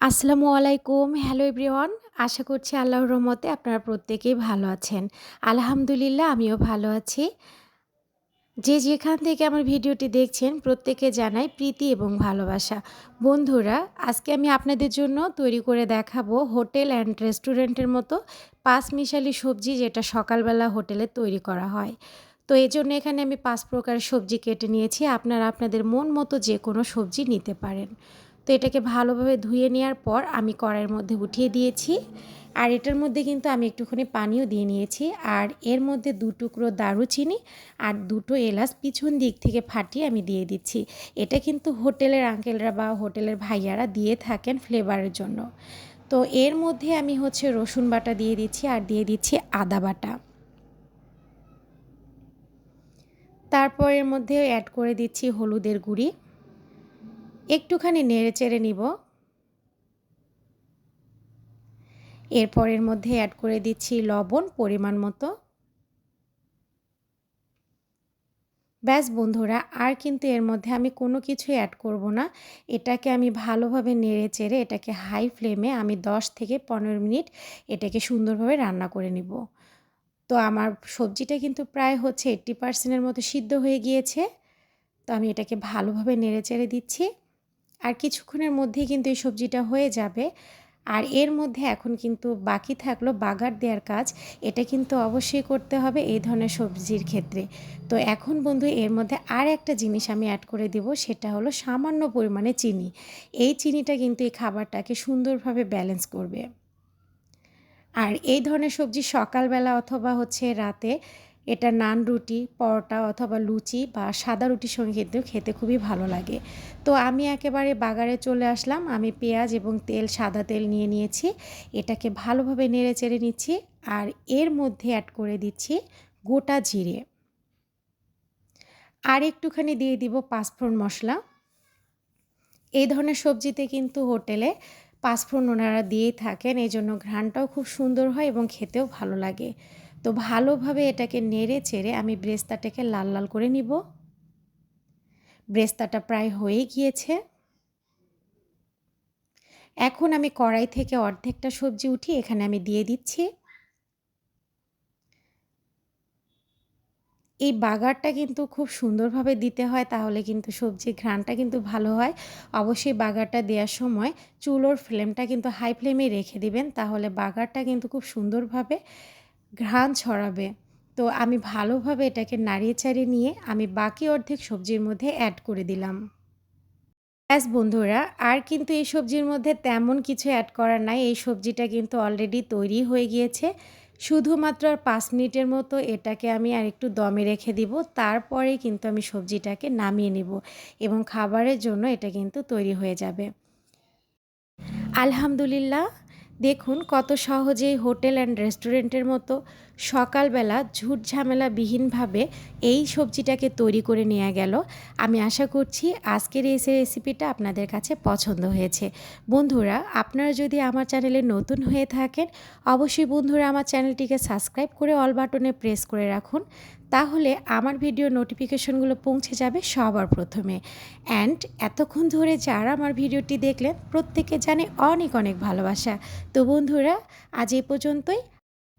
আসসালামু আলাইকুম। Hello everyone আশা করছি আল্লাহর রহমতে আপনারা প্রত্যেকেই ভালো আছেন। আলহামদুলিল্লাহ, আমিও ভালো আছি। যে যেখান থেকে আমার ভিডিওটি দেখছেন, প্রত্যেকে জানাই প্রীতি এবং ভালোবাসা। বন্ধুরা, আজকে আমি আপনাদের জন্য তৈরি করে দেখাবো হোটেল অ্যান্ড রেস্টুরেন্টের মতো পাঁচ মিশালি সবজি যেটা সকালবেলা হোটেলে তৈরি করা হয়। তো এই জন্য এখানে আমি পাঁচ প্রকার সবজি কেটে নিয়েছি। আপনারা আপনাদের মন মতো যে কোনো সবজি নিতে পারেন। তো এটাকে ভালোভাবে ধুয়ে নেওয়ার পর আমি কড়াইয়ের মধ্যে উঠিয়ে দিয়েছি। আর এটার মধ্যে কিন্তু আমি একটুখানি পানিও দিয়ে নিয়েছি। আর এর মধ্যে দু টুকরো দারুচিনি আর দুটো এলাচ পিছন দিক থেকে ফাটিয়ে আমি দিয়ে দিচ্ছি। এটা কিন্তু হোটেলের আঙ্কেলরা বা হোটেলের ভাইয়ারা দিয়ে থাকেন ফ্লেভারের জন্য। তো এর মধ্যে আমি হচ্ছে রসুন বাটা দিয়ে দিচ্ছি আর দিয়ে দিচ্ছি আদা বাটা। তারপর এর মধ্যে অ্যাড করে দিচ্ছি হলুদের গুঁড়ি। একটুখানি নেড়ে চেড়ে নিব। এরপর এর মধ্যে অ্যাড করে দিচ্ছি লবণ পরিমাণ মতো। ব্যাস বন্ধুরা, আর কিন্তু এর মধ্যে আমি কোনো কিছুই অ্যাড করব না। এটাকে আমি ভালোভাবে নেড়ে চেড়ে এটাকে হাই ফ্লেমে আমি 10 থেকে পনেরো মিনিট এটাকে সুন্দরভাবে রান্না করে নিব। তো আমার সবজিটা কিন্তু প্রায় হচ্ছে এইট্টি পার্সেন্টের মতো সিদ্ধ হয়ে গিয়েছে। তো আমি এটাকে ভালোভাবে নেড়ে চেড়ে দিচ্ছি। আর কিছুক্ষণের মধ্যেই কিন্তু এই সবজিটা হয়ে যাবে। আর এর মধ্যে এখন কিন্তু বাকি থাকল বাগার দেওয়ার কাজ। এটা কিন্তু অবশ্যই করতে হবে এই ধরনের সবজির ক্ষেত্রে। তো এখন বন্ধু এর মধ্যে আর একটা জিনিস আমি অ্যাড করে দিব, সেটা হলো সামান্য পরিমাণে চিনি। এই চিনিটা কিন্তু এই খাবারটাকে সুন্দরভাবে ব্যালেন্স করবে। আর এই ধরনের সবজি সকালবেলা অথবা হচ্ছে রাতে এটা নান রুটি, পরোটা অথবা লুচি বা সাদা রুটির সঙ্গে কিন্তু খেতে খুবই ভালো লাগে। তো আমি একেবারে বাগারে চলে আসলাম। আমি পেঁয়াজ এবং তেল, সাদা তেল নিয়ে নিয়েছি। এটাকে ভালোভাবে নেড়ে চেড়ে নিচ্ছি আর এর মধ্যে অ্যাড করে দিচ্ছি গোটা জিরে। আর একটুখানি দিয়ে দিব পাঁচফোড়ন মশলা। এই ধরনের সবজিতে কিন্তু হোটেলে পাঁচফোড়ন ওনারা দিয়েই থাকেন। এই জন্য ঘ্রাণটাও খুব সুন্দর হয় এবং খেতেও ভালো লাগে। তো ভালোভাবে এটাকে নেড়ে চেড়ে আমি ব্রেস্তাটাকে লাল লাল করে নিব। ব্রেস্তাটা প্রায় হয়ে গিয়েছে। এখন আমি কড়াই থেকে অর্ধেকটা সবজি উঠি এখানে আমি দিয়ে দিচ্ছি। এই বাগারটা কিন্তু খুব সুন্দরভাবে দিতে হয়, তাহলে কিন্তু সবজির ঘ্রাণটা কিন্তু ভালো হয়। অবশ্যই বাগারটা দেওয়ার সময় চুলোর ফ্লেমটা কিন্তু হাই ফ্লেমে রেখে দিবেন, তাহলে বাগারটা কিন্তু খুব সুন্দরভাবে ঘ্রাণ ছড়াবে। তো আমি ভালোভাবে এটাকে নাড়িয়ে চাড়িয়ে নিয়ে আমি বাকি অর্ধেক সবজির মধ্যে অ্যাড করে দিলাম। ব্যাস বন্ধুরা, আর কিন্তু এই সবজির মধ্যে তেমন কিছু অ্যাড করার নাই। এই সবজিটা কিন্তু অলরেডি তৈরি হয়ে গিয়েছে। শুধুমাত্র আর পাঁচ মিনিটের মতো এটাকে আমি আর একটু দমে রেখে দিব। তারপরে কিন্তু আমি সবজিটাকে নামিয়ে নিব এবং খাবারের জন্য এটা কিন্তু তৈরি হয়ে যাবে। আলহামদুলিল্লাহ দেখুন কত সহজেই হোটেল অ্যান্ড রেস্টুরেন্টের মতো সকালবেলা ঝুট ঝামেলাবিহীনভাবে এই সবজিটাকে তৈরি করে নেওয়া গেল। আমি আশা করছি আজকের এই রেসিপিটা আপনাদের কাছে পছন্দ হয়েছে। বন্ধুরা, আপনারা যদি আমার চ্যানেলে নতুন হয়ে থাকেন, অবশ্যই বন্ধুরা আমার চ্যানেলটিকে সাবস্ক্রাইব করে অল বাটনে প্রেস করে রাখুন। তাহলে আমার ভিডিও নোটিফিকেশনগুলো পৌঁছে যাবে সবার প্রথমে। অ্যান্ড এতক্ষণ ধরে যারা আমার ভিডিওটি দেখলেন, প্রত্যেকে জানে অনেক অনেক ভালোবাসা। তো বন্ধুরা, আজ এই পর্যন্তই।